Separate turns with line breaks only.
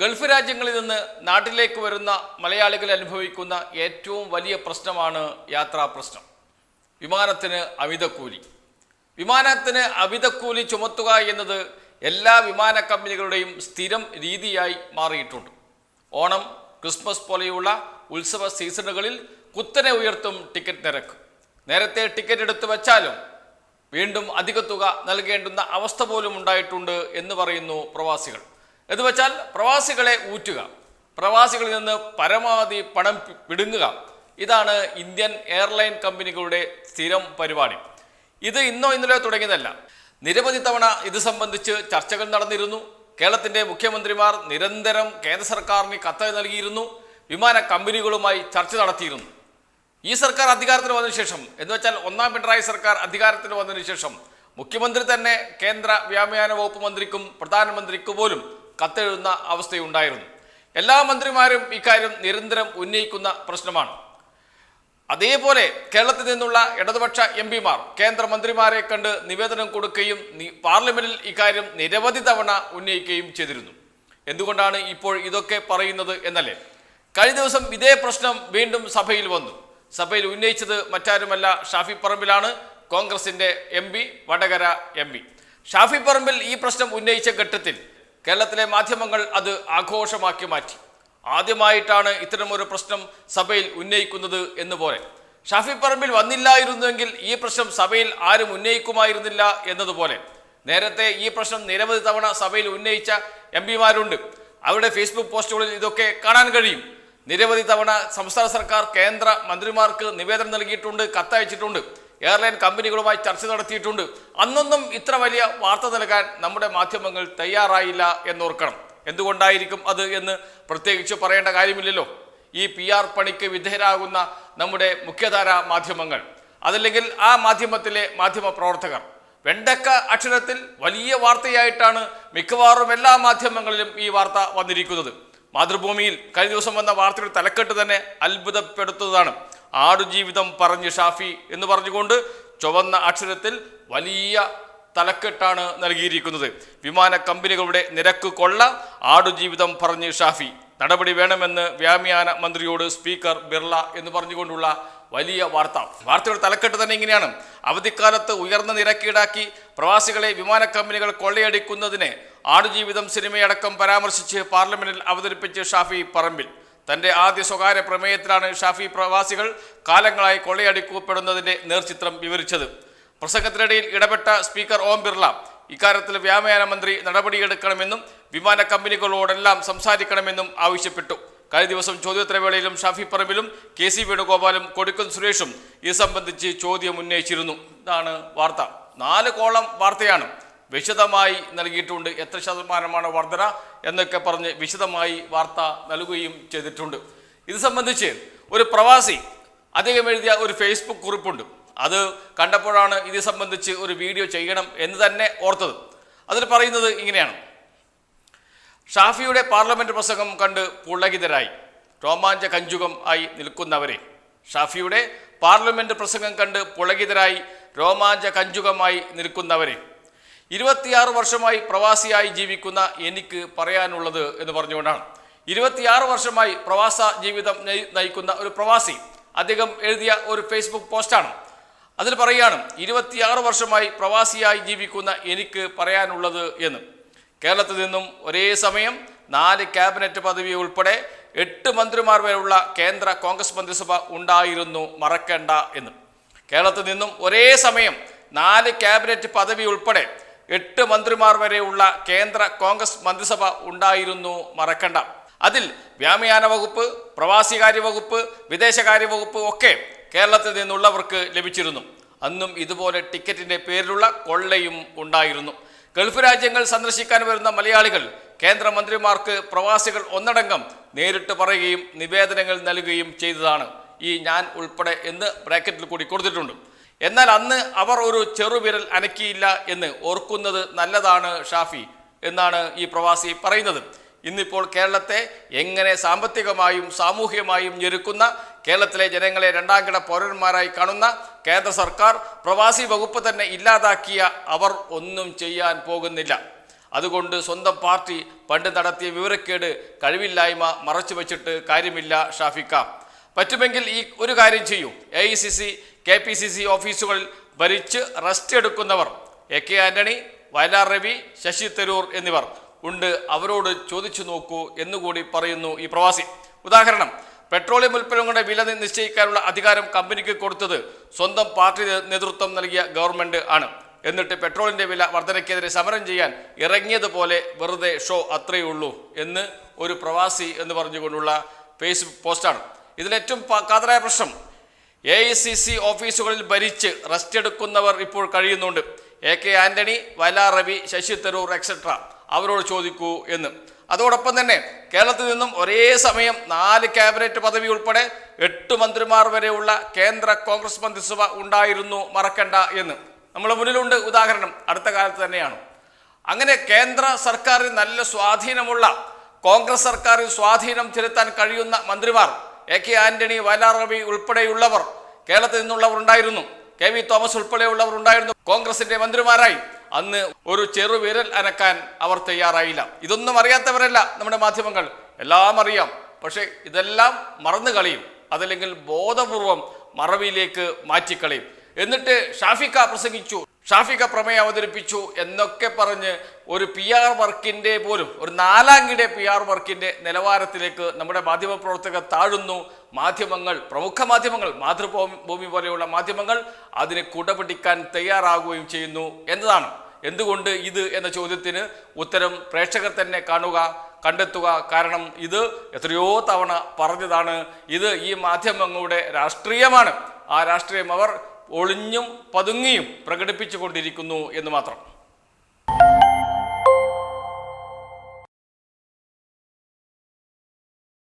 Gulf രാജ്യങ്ങളിൽ നിന്ന് നാട്ടിലേക്ക് വരുന്ന മലയാളികൾ അനുഭവിക്കുന്ന ഏറ്റവും വലിയ പ്രശ്നമാണ് യാത്രാ പ്രശ്നം. വിമാനത്തിന് അമിതക്കൂലി. വിമാനത്തിന് അമിതക്കൂലി ചുമത്തുക എന്നത് എല്ലാ വിമാന കമ്പനികളുടെയും സ്ഥിരം രീതിയായി മാറിയിട്ടുണ്ട്. ഓണം ക്രിസ്മസ് പോലെയുള്ള ഉത്സവ സീസണുകളിൽ കുത്തനെ ഉയർത്തും ടിക്കറ്റ് നിരക്ക്. നേരത്തെ ടിക്കറ്റ് എടുത്തു വച്ചാലും വീണ്ടും അധിക തുക നൽകേണ്ടുന്ന അവസ്ഥ പോലും ഉണ്ടായിട്ടുണ്ട് എന്ന് പറയുന്നു പ്രവാസികൾ. എന്ന് വെച്ചാൽ പ്രവാസികളെ ഊറ്റുക. പ്രവാസികളിൽ നിന്ന് പരമാവധി പണം പിടുങ്ങുക ഇതാണ് ഇന്ത്യൻ എയർലൈൻ കമ്പനികളുടെ സ്ഥിരം പരിപാടി. ഇത് ഇന്നോ ഇന്നലെ തുടങ്ങിയതല്ല. നിരവധി തവണ ഇത് സംബന്ധിച്ച് ചർച്ചകൾ നടന്നിരുന്നു. കേരളത്തിന്റെ മുഖ്യമന്ത്രിമാർ നിരന്തരം കേന്ദ്ര സർക്കാരിന് കത്ത് നൽകിയിരുന്നു. വിമാന കമ്പനികളുമായി ചർച്ച നടത്തിയിരുന്നു. ഈ സർക്കാർ അധികാരത്തിന് വന്നതിന് ശേഷം എന്ന് വെച്ചാൽ ഒന്നാം പിണറായി സർക്കാർ അധികാരത്തിന് വന്നതിന് ശേഷം മുഖ്യമന്ത്രി തന്നെ കേന്ദ്ര വ്യോമയാന വകുപ്പ് മന്ത്രിക്കും പ്രധാനമന്ത്രിക്ക് പോലും കത്തെഴുതുന്ന അവസ്ഥയുണ്ടായിരുന്നു. എല്ലാ മന്ത്രിമാരും ഇക്കാര്യം നിരന്തരം ഉന്നയിക്കുന്ന പ്രശ്നമാണ്. അതേപോലെ കേരളത്തിൽ നിന്നുള്ള ഇടതുപക്ഷ എം പിമാർ കേന്ദ്രമന്ത്രിമാരെ കണ്ട് നിവേദനം കൊടുക്കുകയും പാർലമെന്റിൽ ഇക്കാര്യം നിരവധി തവണ ഉന്നയിക്കുകയും ചെയ്തിരുന്നു. എന്തുകൊണ്ടാണ് ഇപ്പോൾ ഇതൊക്കെ പറയുന്നത് എന്നല്ലേ? കഴിഞ്ഞ ദിവസം ഇതേ പ്രശ്നം വീണ്ടും സഭയിൽ വന്നു. സഭയിൽ ഉന്നയിച്ചത് മറ്റാരുമല്ല ഷാഫി പറമ്പിലാണ് കോൺഗ്രസിന്റെ M P Vadakara M P. Shafi Parambil ഈ പ്രശ്നം ഉന്നയിച്ച ഘട്ടത്തിൽ കേരളത്തിലെ മാധ്യമങ്ങൾ അത് ആഘോഷമാക്കി മാറ്റി. ആദ്യമായിട്ടാണ് ഇത്തരമൊരു പ്രശ്നം സഭയിൽ ഉന്നയിക്കുന്നത് എന്ന് പോലെ. ഷാഫി പറമ്പിൽ വന്നില്ലായിരുന്നുവെങ്കിൽ ഈ പ്രശ്നം സഭയിൽ ആരും ഉന്നയിക്കുമായിരുന്നില്ല എന്നതുപോലെ. നേരത്തെ ഈ പ്രശ്നം നിരവധി തവണ സഭയിൽ ഉന്നയിച്ച എം പിമാരുണ്ട്. അവരുടെ ഫേസ്ബുക്ക് പോസ്റ്റുകളിൽ ഇതൊക്കെ കാണാൻ കഴിയും. നിരവധി തവണ സംസ്ഥാന സർക്കാർ കേന്ദ്ര മന്ത്രിമാർക്ക് നിവേദനം നൽകിയിട്ടുണ്ട് കത്തയച്ചിട്ടുണ്ട്. എയർലൈൻ കമ്പനികളുമായി ചർച്ച നടത്തിയിട്ടുണ്ട്. അന്നൊന്നും ഇത്ര വലിയ വാർത്ത നൽകാൻ നമ്മുടെ മാധ്യമങ്ങൾ തയ്യാറായില്ല എന്നോർക്കണം. എന്തുകൊണ്ടായിരിക്കും അത് എന്ന് പ്രത്യേകിച്ച് പറയേണ്ട കാര്യമില്ലല്ലോ. ഈ പി ആർ പണിക്ക് വിധേയരാകുന്ന നമ്മുടെ മുഖ്യധാര മാധ്യമങ്ങൾ. അതല്ലെങ്കിൽ ആ മാധ്യമത്തിലെ മാധ്യമ പ്രവർത്തകർ. വെണ്ടക്ക അക്ഷരത്തിൽ വലിയ വാർത്തയായിട്ടാണ് മിക്കവാറും എല്ലാ മാധ്യമങ്ങളിലും ഈ വാർത്ത വന്നിരിക്കുന്നത്. മാതൃഭൂമിയിൽ കഴിഞ്ഞ ദിവസം വന്ന വാർത്തയുടെ തലക്കെട്ട് തന്നെ അത്ഭുതപ്പെടുത്തുന്നതാണ്. ആടുജീവിതം പറഞ്ഞ് ഷാഫി എന്ന് പറഞ്ഞുകൊണ്ട് ചുവന്ന അക്ഷരത്തിൽ വലിയ തലക്കെട്ടാണ് നൽകിയിരിക്കുന്നത്. വിമാന കമ്പനികളുടെ നിരക്ക് കൊള്ള ആടുജീവിതം പറഞ്ഞ് ഷാഫി. നടപടി വേണമെന്ന് വ്യാമയാന മന്ത്രിയോട് സ്പീക്കർ ബിർള എന്ന് പറഞ്ഞുകൊണ്ടുള്ള വലിയ വാർത്ത. വാർത്തയുടെ തലക്കെട്ട് തന്നെ ഇങ്ങനെയാണ്. അവധിക്കാലത്ത് ഉയർന്ന നിരക്കീടാക്കി പ്രവാസികളെ വിമാന കമ്പനികൾ കൊള്ളയടിക്കുന്നതിനെ ആടുജീവിതം സിനിമയടക്കം പരാമർശിച്ച് പാർലമെന്റിൽ അവതരിപ്പിച്ച് ഷാഫി പറമ്പിൽ. തന്റെ ആദ്യ സ്വകാര്യ പ്രമേയത്തിലാണ് ഷാഫി പ്രവാസികൾ കാലങ്ങളായി കൊള്ളയടിക്കപ്പെടുന്നതിന്റെ നേർചിത്രം വിവരിച്ചത്. പ്രസംഗത്തിനിടയിൽ ഇടപെട്ട സ്പീക്കർ ഓം ബിർള ഇക്കാര്യത്തിൽ വ്യോമയാന മന്ത്രി നടപടിയെടുക്കണമെന്നും വിമാന കമ്പനികളോടെല്ലാം സംസാരിക്കണമെന്നും ആവശ്യപ്പെട്ടു. കഴിഞ്ഞ ദിവസം ചോദ്യോത്തരവേളയിലും ഷാഫി പറമ്പിലും കെ സി വേണുഗോപാലും കൊടിക്കൽ സുരേഷും ഇത് സംബന്ധിച്ച് ചോദ്യം ഉന്നയിച്ചിരുന്നു. ഇതാണ് വാർത്ത. നാല് കോളം വാർത്തയാണ് വിശദമായി നൽകിയിട്ടുണ്ട്. എത്ര ശതമാനമാണ് വർധന എന്നൊക്കെ പറഞ്ഞ് വിശദമായി വാർത്ത നൽകുകയും ചെയ്തിട്ടുണ്ട്. ഇത് സംബന്ധിച്ച് ഒരു പ്രവാസി അദ്ദേഹം എഴുതിയ ഒരു ഫേസ്ബുക്ക് കുറിപ്പുണ്ട്. അത് കണ്ടപ്പോഴാണ് ഇത് സംബന്ധിച്ച് ഒരു വീഡിയോ ചെയ്യണം എന്ന് തന്നെ ഓർത്തത്. അതിൽ പറയുന്നത് ഇങ്ങനെയാണ്. ഷാഫിയുടെ പാർലമെന്റ് പ്രസംഗം കണ്ട് പുളകിതരായി. രോമാഞ്ച കഞ്ചുകം ആയി നിൽക്കുന്നവരെ. ഷാഫിയുടെ പാർലമെന്റ് പ്രസംഗം കണ്ട് പുളകിതരായി രോമാഞ്ച കഞ്ചുകമായി നിൽക്കുന്നവരെ. ഇരുപത്തിയാറ് വർഷമായി പ്രവാസിയായി ജീവിക്കുന്ന എനിക്ക് പറയാനുള്ളത് എന്ന് പറഞ്ഞുകൊണ്ടാണ്. ഇരുപത്തിയാറ് വർഷമായി പ്രവാസ ജീവിതം നയിക്കുന്ന ഒരു പ്രവാസി അദ്ദേഹം എഴുതിയ ഒരു ഫേസ്ബുക്ക് പോസ്റ്റാണ്. അതിൽ പറയുകയാണ് ഇരുപത്തിയാറ് വർഷമായി പ്രവാസിയായി ജീവിക്കുന്ന എനിക്ക് പറയാനുള്ളത് എന്ന്. കേരളത്തിൽ നിന്നും ഒരേ സമയം നാല് ക്യാബിനറ്റ് പദവി ഉൾപ്പെടെ എട്ട് മന്ത്രിമാർ വരെയുള്ള കേന്ദ്ര കോൺഗ്രസ് മന്ത്രിസഭ ഉണ്ടായിരുന്നു മറക്കേണ്ട എന്ന്. കേരളത്തിൽ നിന്നും ഒരേ സമയം നാല് ക്യാബിനറ്റ് പദവി ഉൾപ്പെടെ എട്ട് മന്ത്രിമാർ വരെയുള്ള കേന്ദ്ര കോൺഗ്രസ് മന്ത്രിസഭ ഉണ്ടായിരുന്നു മറക്കണ്ട. അതിൽ വ്യോമയാന വകുപ്പ് പ്രവാസികാര്യ വകുപ്പ് വിദേശകാര്യ വകുപ്പ് ഒക്കെ കേരളത്തിൽ നിന്നുള്ളവർക്ക് ലഭിച്ചിരുന്നു. അന്നും ഇതുപോലെ ടിക്കറ്റിന്റെ പേരിലുള്ള കൊള്ളയും ഉണ്ടായിരുന്നു. ഗൾഫ് രാജ്യങ്ങൾ സന്ദർശിക്കാൻ വരുന്ന മലയാളികൾ കേന്ദ്രമന്ത്രിമാർക്ക് പ്രവാസികൾ ഒന്നടങ്കം നേരിട്ട് പറയുകയും നിവേദനങ്ങൾ നൽകുകയും ചെയ്തതാണ്. ഈ ഞാൻ ഉൾപ്പെടെ എന്ന് ബ്രാക്കറ്റിൽ കൂടി കൊടുത്തിട്ടുണ്ട്. എന്നാൽ അന്ന് അവർ ഒരു ചെറുവിരൽ അനക്കിയില്ല എന്ന് ഓർക്കുന്നത് നല്ലതാണ് ഷാഫി എന്നാണ് ഈ പ്രവാസി പറയുന്നത്. ഇന്നിപ്പോൾ കേരളത്തെ എങ്ങനെ സാമ്പത്തികമായും സാമൂഹികമായും ഞെരുക്കുന്ന കേരളത്തിലെ ജനങ്ങളെ രണ്ടാം കിട പൗരന്മാരായി കാണുന്ന കേന്ദ്ര സർക്കാർ പ്രവാസി വകുപ്പ് തന്നെ ഇല്ലാതാക്കിയ അവർ ഒന്നും ചെയ്യാൻ പോകുന്നില്ല. അതുകൊണ്ട് സ്വന്തം പാർട്ടി പണ്ട് നടത്തിയ വിവരക്കേട് കഴിവില്ലായ്മ മറച്ചു വച്ചിട്ട് കാര്യമില്ല ഷാഫിക്ക. പറ്റുമെങ്കിൽ ഈ ഒരു കാര്യം ചെയ്യൂ. A I C C K P C C ഓഫീസുകളിൽ ഭരിച്ച് റെസ്റ്റ് എടുക്കുന്നവർ എ കെ ആന്റണി വയലാർ രവി ശശി തരൂർ എന്നിവർ ഉണ്ട്. അവരോട് ചോദിച്ചു നോക്കൂ എന്നുകൂടി പറയുന്നു ഈ പ്രവാസി. ഉദാഹരണം പെട്രോളിയം ഉൽപ്പന്നങ്ങളുടെ വില നിശ്ചയിക്കാനുള്ള അധികാരം കമ്പനിക്ക് കൊടുത്തത് സ്വന്തം പാർട്ടി നേതൃത്വം നൽകിയ ഗവൺമെന്റ് ആണ്. എന്നിട്ട് പെട്രോളിന്റെ വില വർധനയ്ക്കെതിരെ സമരം ചെയ്യാൻ ഇറങ്ങിയതുപോലെ വെറുതെ ഷോ അത്രയേ ഉള്ളൂ എന്ന് ഒരു പ്രവാസി എന്ന് പറഞ്ഞുകൊണ്ടുള്ള ഫേസ്ബുക്ക് പോസ്റ്റാണ്. ഇതിലേറ്റവും കാതലായ പ്രശ്നം. എ ഐ സി സി ഓഫീസുകളിൽ ഭരിച്ച് റെസ്റ്റ് എടുക്കുന്നവർ ഇപ്പോൾ കഴിയുന്നുണ്ട്. A K Antony Vayalar Ravi Shashi Tharoor etcetera അവരോട് ചോദിക്കൂ എന്ന്. അതോടൊപ്പം തന്നെ കേരളത്തിൽ നിന്നും ഒരേ സമയം നാല് ക്യാബിനറ്റ് പദവി ഉൾപ്പെടെ എട്ട് മന്ത്രിമാർ വരെയുള്ള കേന്ദ്ര കോൺഗ്രസ് മന്ത്രിസഭ ഉണ്ടായിരുന്നു മറക്കണ്ട എന്ന്. നമ്മുടെ മുന്നിലുണ്ട് ഉദാഹരണം. അടുത്ത കാലത്ത് തന്നെയാണ്. അങ്ങനെ കേന്ദ്ര സർക്കാരിൽ നല്ല സ്വാധീനമുള്ള കോൺഗ്രസ് സർക്കാരിൽ സ്വാധീനം ചെലുത്താൻ കഴിയുന്ന മന്ത്രിമാർ എ കെ ആന്റണി വയലാർ ഉൾപ്പെടെയുള്ളവർ കേരളത്തിൽ നിന്നുള്ളവർ ഉണ്ടായിരുന്നു. കെ വി തോമസ് ഉൾപ്പെടെയുള്ളവർ ഉണ്ടായിരുന്നു. കോൺഗ്രസിന്റെ മന്ത്രിമാരായി. അന്ന് ഒരു ചെറുവിരൽ അനക്കാൻ അവർ തയ്യാറായില്ല. ഇതൊന്നും അറിയാത്തവരല്ല നമ്മുടെ മാധ്യമങ്ങൾ. എല്ലാം അറിയാം. പക്ഷേ ഇതെല്ലാം മറന്നു കളയും. അതല്ലെങ്കിൽ ബോധപൂർവം മറവിയിലേക്ക് മാറ്റിക്കളയും. എന്നിട്ട് ഷാഫിക്ക പ്രസംഗിച്ചു. ഷാഫിക്ക പ്രമേയം അവതരിപ്പിച്ചു എന്നൊക്കെ പറഞ്ഞ് ഒരു പി ആർ വർക്കിന്റെ പോലും ഒരു നാലാങ്കിടെ പി ആർ വർക്കിന്റെ നിലവാരത്തിലേക്ക് നമ്മുടെ മാധ്യമ പ്രവർത്തകർ താഴുന്നു. മാധ്യമങ്ങൾ പ്രമുഖ മാധ്യമങ്ങൾ മാതൃഭൂമി ഭൂമി പോലെയുള്ള മാധ്യമങ്ങൾ അതിനെ കുടപിടിക്കാൻ തയ്യാറാകുകയും ചെയ്യുന്നു എന്നതാണ്. എന്തുകൊണ്ട് ഇത് എന്ന ചോദ്യത്തിന് ഉത്തരം പ്രേക്ഷകർ തന്നെ കാണുക കണ്ടെത്തുക. കാരണം ഇത് എത്രയോ തവണ പറഞ്ഞതാണ്. ഇത് ഈ മാധ്യമങ്ങളുടെ രാഷ്ട്രീയമാണ്. ആ രാഷ്ട്രീയം അവർ ഒളിഞ്ഞും പതുങ്ങിയും പ്രകടിപ്പിച്ചു കൊണ്ടിരിക്കുന്നു എന്ന് മാത്രം.